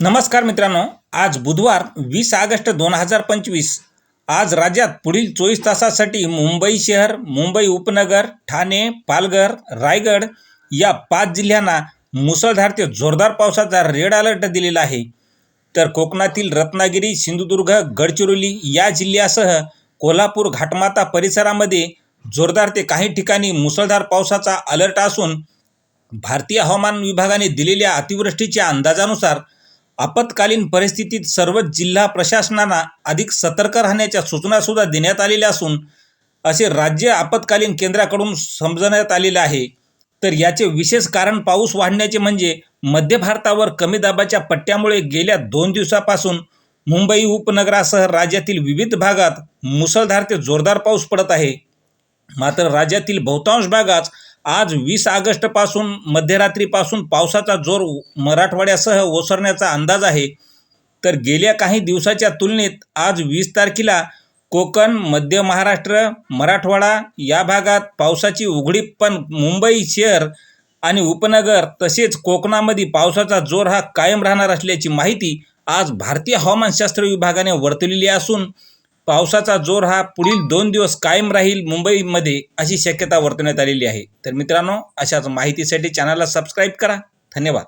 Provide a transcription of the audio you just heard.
नमस्कार मित्रांनो आज बुधवार वीस ऑगस्ट दोन हजार पंचवीस. आज राज्यात पुढील चोवीस तासासाठी मुंबई शहर मुंबई उपनगर ठाणे पालघर रायगड या पाच जिल्ह्यांना मुसळधार ते जोरदार पावसाचा रेड अलर्ट दिलेला आहे. तर कोकणातील रत्नागिरी सिंधुदुर्ग गडचिरोली या जिल्ह्यासह कोल्हापूर घाटमाता परिसरामध्ये जोरदार ते काही ठिकाणी मुसळधार पावसाचा अलर्ट असून भारतीय हवामान विभागाने दिलेल्या अतिवृष्टीच्या अंदाजानुसार आपत्कालीन परिस्थितीत सर्वच जिल्हा प्रशासनांना अधिक सतर्क राहण्याच्या सूचनासुद्धा देण्यात आलेल्या असून असे राज्य आपत्कालीन केंद्राकडून समजण्यात आलेले आहे. तर याचे विशेष कारण पाऊस वाढण्याचे म्हणजे मध्य भारतावर कमी दाबाच्या पट्ट्यामुळे गेल्या दोन दिवसापासून मुंबई उपनगरासह राज्यातील विविध भागात मुसळधार ते जोरदार पाऊस पडत आहे. मात्र राज्यातील बहुतांश भागात आज वीस ऑगस्टपासून मध्यरात्रीपासून पावसाचा जोर मराठवाड्यासह ओसरण्याचा अंदाज आहे. तर गेल्या काही दिवसाच्या तुलनेत आज वीस तारखेला कोकण मध्य महाराष्ट्र मराठवाडा या भागात पावसाची उघडीप पण मुंबई शहर आणि उपनगर तसेच कोकणामध्ये पावसाचा जोर हा कायम राहणार असल्याची माहिती आज भारतीय हवामानशास्त्र विभागाने वर्तवलेली असून पावसाचा जोर हा पुढील दोन दिवस कायम राहील मुंबईमध्ये अशी शक्यता वर्तवण्यात आलेली आहे. तर मित्रांनो अशाच माहितीसाठी चॅनलला सबस्क्राईब करा. धन्यवाद.